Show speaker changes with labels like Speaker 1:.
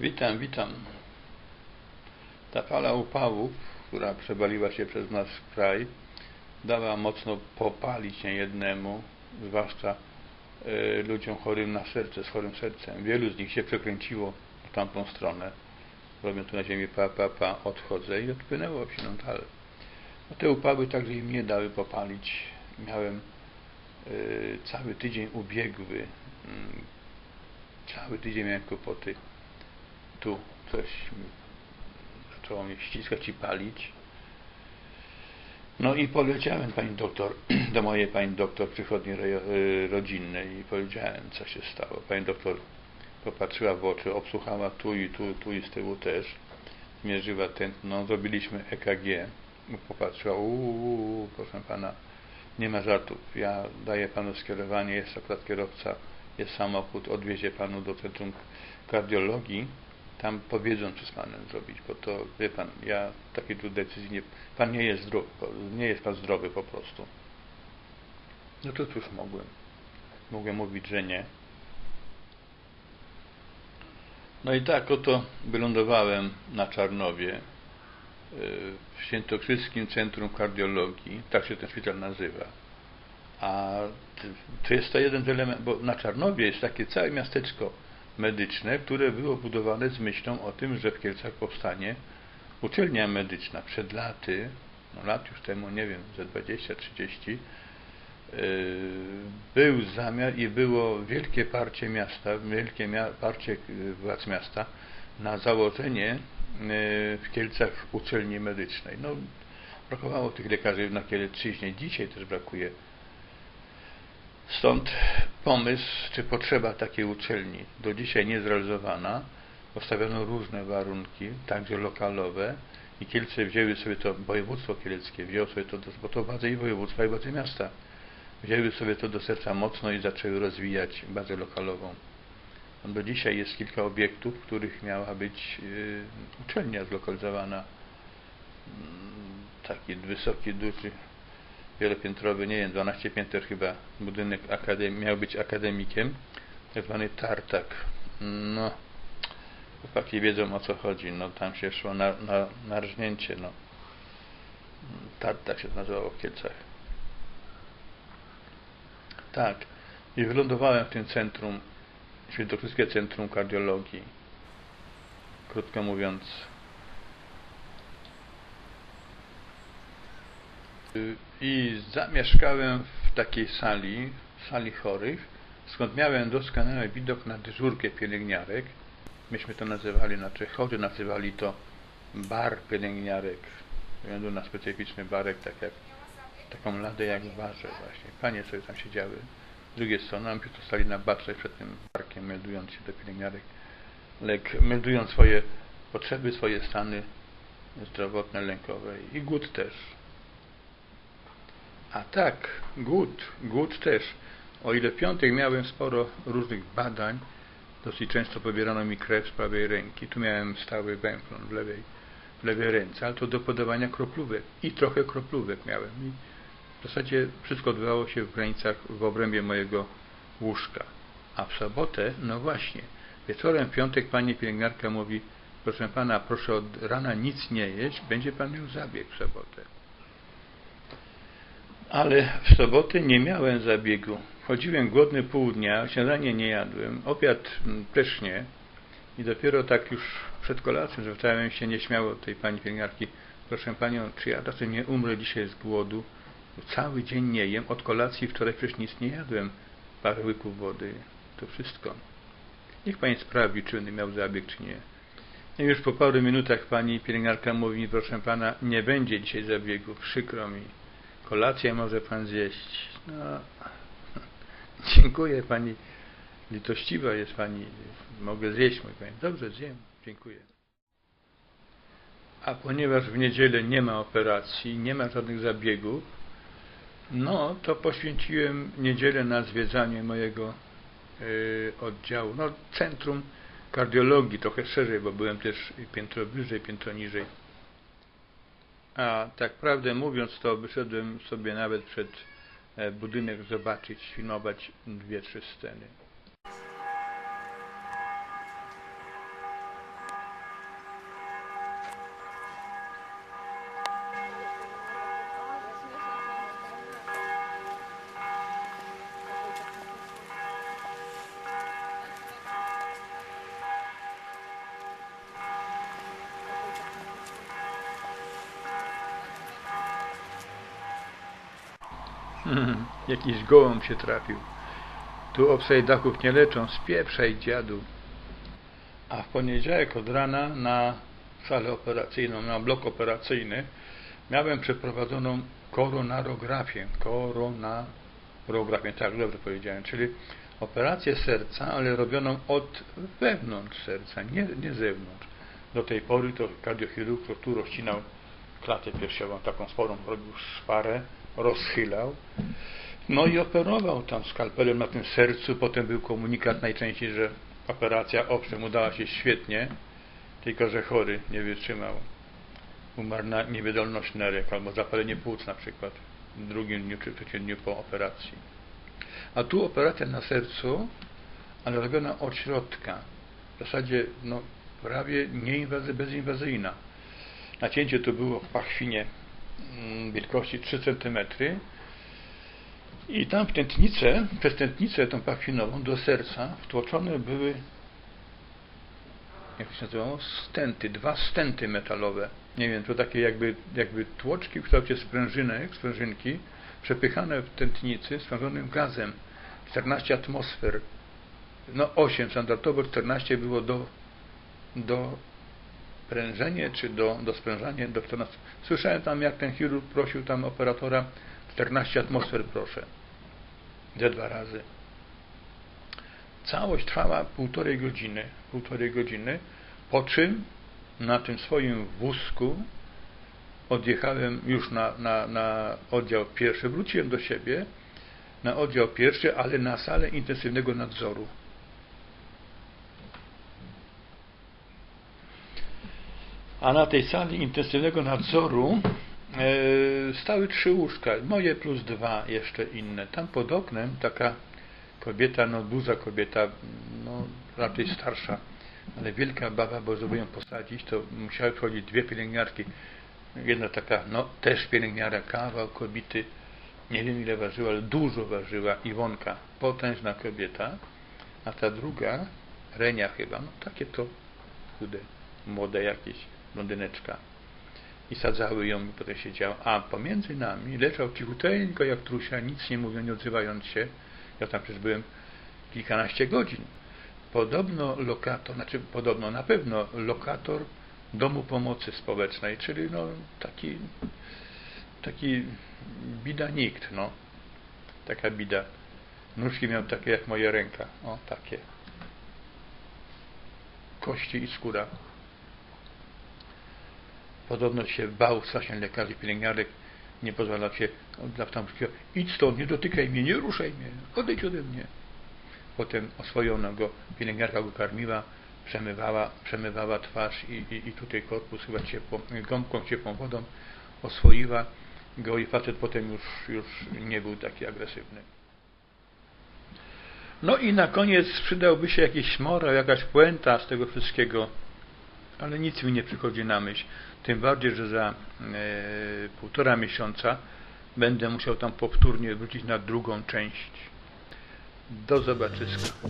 Speaker 1: Witam, witam. Ta fala upałów, która przewaliła się przez nasz kraj, dała mocno popalić niejednemu, zwłaszcza e, ludziom chorym na serce, z chorym sercem. Wielu z nich się przekręciło w tamtą stronę. Robią tu na ziemi pa, pa, pa, odchodzę i odpłynęło w siną dal. No te upały także im nie dały popalić. Miałem e, cały tydzień ubiegły, mm, cały tydzień miałem kłopoty tu coś zaczęło mnie ściskać i palić. No i poleciałem pani doktor, do mojej pani doktor przychodni y, rodzinnej i powiedziałem, co się stało. Pani doktor popatrzyła w oczy, obsłuchała tu i tu, tu i z tyłu też. Zmierzyła tętno, zrobiliśmy EKG. Popatrzyła, uuu, proszę pana, nie ma żartów. Ja daję panu skierowanie, jest akurat kierowca, jest samochód, odwiezie panu do centrum kardiologii tam powiedzą, co z panem zrobić, bo to, wie pan, ja takiej tu decyzji nie, pan nie jest zdrowy, nie jest pan zdrowy po prostu. No to cóż mogłem. Mogłem mówić, że nie. No i tak oto wylądowałem na Czarnowie w Świętokrzyskim Centrum Kardiologii, tak się ten szpital nazywa. A to jest to jeden z elementów, bo na Czarnowie jest takie całe miasteczko medyczne, które było budowane z myślą o tym, że w Kielcach powstanie uczelnia medyczna. Przed laty, no lat już temu, nie wiem, ze 20-30, yy, był zamiar i było wielkie parcie miasta, wielkie parcie yy, władz miasta na założenie w Kielcach uczelni medycznej. No, brakowało tych lekarzy na Kielczyźnie, dzisiaj też brakuje Stąd pomysł, czy potrzeba takiej uczelni do dzisiaj niezrealizowana. Postawiono różne warunki, także lokalowe i Kielce wzięły sobie to, województwo kieleckie wzięło sobie to, bo to władze i województwa i władze miasta, wzięły sobie to do serca mocno i zaczęły rozwijać bazę lokalową. Do dzisiaj jest kilka obiektów, w których miała być yy, uczelnia zlokalizowana. Yy, taki wysoki, duży wielopiętrowy, nie wiem, 12 pięter chyba, budynek akademii, miał być akademikiem, tak zwany tartak. No, chłopaki wiedzą o co chodzi, no tam się szło na, na, na rżnięcie, no. Tartak się nazywało w Kielcach. Tak, i wylądowałem w tym centrum, Świętokrzyskie Centrum Kardiologii. Krótko mówiąc, i zamieszkałem w takiej sali, sali chorych, skąd miałem doskonały widok na dyżurkę pielęgniarek. Myśmy to nazywali, znaczy chorzy nazywali to bar pielęgniarek, ze względu na specyficzny barek, tak jak taką ladę jak w barze właśnie. Panie sobie tam siedziały. Z drugiej strony, myśmy to stali na batrze przed tym meldując się do pielęgniarek, lek, meldując swoje potrzeby, swoje stany zdrowotne, lękowe i głód też. A tak, głód, głód też. O ile w piątek miałem sporo różnych badań, dosyć często pobierano mi krew z prawej ręki. Tu miałem stały węflon w lewej, w lewej ręce, ale to do podawania kroplówek. I trochę kroplówek miałem. I w zasadzie wszystko odbywało się w granicach, w obrębie mojego łóżka. A w sobotę, no właśnie, wieczorem w piątek pani pielęgniarka mówi, proszę pana, proszę od rana nic nie jeść, będzie pan miał zabieg w sobotę. Ale w sobotę nie miałem zabiegu. Chodziłem głodny pół dnia, śniadanie nie jadłem, obiad też nie. I dopiero tak już przed kolacją zwracałem się nieśmiało tej pani pielęgniarki. Proszę panią, czy ja czasem nie umrę dzisiaj z głodu? Cały dzień nie jem, od kolacji wczoraj przecież nic nie jadłem. Parę łyków wody, to wszystko. Niech pani sprawdzi, czy będę miał zabieg, czy nie. I już po paru minutach pani pielęgniarka mówi mi, proszę pana, nie będzie dzisiaj zabiegu, przykro mi kolację może pan zjeść. No, dziękuję pani, litościwa jest pani, mogę zjeść mój panie. Dobrze, zjem, dziękuję. A ponieważ w niedzielę nie ma operacji, nie ma żadnych zabiegów, no to poświęciłem niedzielę na zwiedzanie mojego oddziału, no centrum kardiologii, trochę szerzej, bo byłem też piętro wyżej, piętro niżej. A tak prawdę mówiąc, to wyszedłem sobie nawet przed e, budynek zobaczyć, filmować dwie, trzy sceny. Jakiś gołąb się trafił. Tu obsejdaków nie leczą, spieprzaj dziadu. A w poniedziałek od rana na salę operacyjną, na blok operacyjny miałem przeprowadzoną koronarografię. Koronarografię, tak dobrze powiedziałem, czyli operację serca, ale robioną od wewnątrz serca, nie, nie zewnątrz. Do tej pory to kardiochirurg tu rozcinał klatę piersiową, taką sporą, robił szparę, rozchylał. No i operował tam skalpelem na tym sercu. Potem był komunikat najczęściej, że operacja owszem udała się świetnie, tylko że chory nie wytrzymał. Umarł na niewydolność nerek albo zapalenie płuc na przykład w drugim dniu czy trzecim dniu po operacji. A tu operacja na sercu, ale robiona od środka. W zasadzie no, prawie nieinwazy, bezinwazyjna. Nacięcie to było w pachwinie wielkości 3 cm i tam w tętnicę, przez tętnicę tą pachwinową do serca wtłoczone były jak się nazywało? Stenty, dwa stenty metalowe. Nie wiem, to takie jakby, jakby tłoczki w kształcie sprężynek, sprężynki, przepychane w tętnicy sprężonym gazem. 14 atmosfer. No 8, standardowo 14 było do, do prężenie, czy do, do sprężania do 14. Słyszałem tam, jak ten chirurg prosił tam operatora 14 atmosfer proszę. Ze dwa razy. Całość trwała półtorej godziny. Półtorej godziny. Po czym na tym swoim wózku odjechałem już na, na, na oddział pierwszy. Wróciłem do siebie na oddział pierwszy, ale na salę intensywnego nadzoru. A na tej sali intensywnego nadzoru e, stały trzy łóżka, moje plus dwa jeszcze inne. Tam pod oknem taka kobieta, no buza kobieta, no raczej starsza, ale wielka baba, bo żeby ją posadzić, to musiały wchodzić dwie pielęgniarki. Jedna taka, no też pielęgniara, kawał kobiety, nie wiem ile ważyła, ale dużo ważyła, Iwonka, potężna kobieta, a ta druga, Renia chyba, no takie to chude, młode jakieś, blondyneczka. I sadzały ją i potem siedziała. A pomiędzy nami leżał cichuteńko jak trusia, nic nie mówiąc, nie odzywając się. Ja tam przecież byłem kilkanaście godzin. Podobno lokator, znaczy podobno na pewno lokator Domu Pomocy Społecznej, czyli no taki taki bida nikt, no. Taka bida. Nóżki miał takie jak moja ręka. O, takie. Kości i skóra. Podobno się bał strasznie lekarzy, pielęgniarek, nie pozwalał się, dla tam idź stąd, nie dotykaj mnie, nie ruszaj mnie, odejdź ode mnie. Potem oswojono go, pielęgniarka go karmiła, przemywała, przemywała twarz i, i, i tutaj korpus chyba ciepłą, gąbką ciepłą wodą oswoiła go i facet potem już, już nie był taki agresywny. No i na koniec przydałby się jakiś morał, jakaś puenta z tego wszystkiego, ale nic mi nie przychodzi na myśl. Tym bardziej, że za e, półtora miesiąca będę musiał tam powtórnie wrócić na drugą część. Do zobaczyska.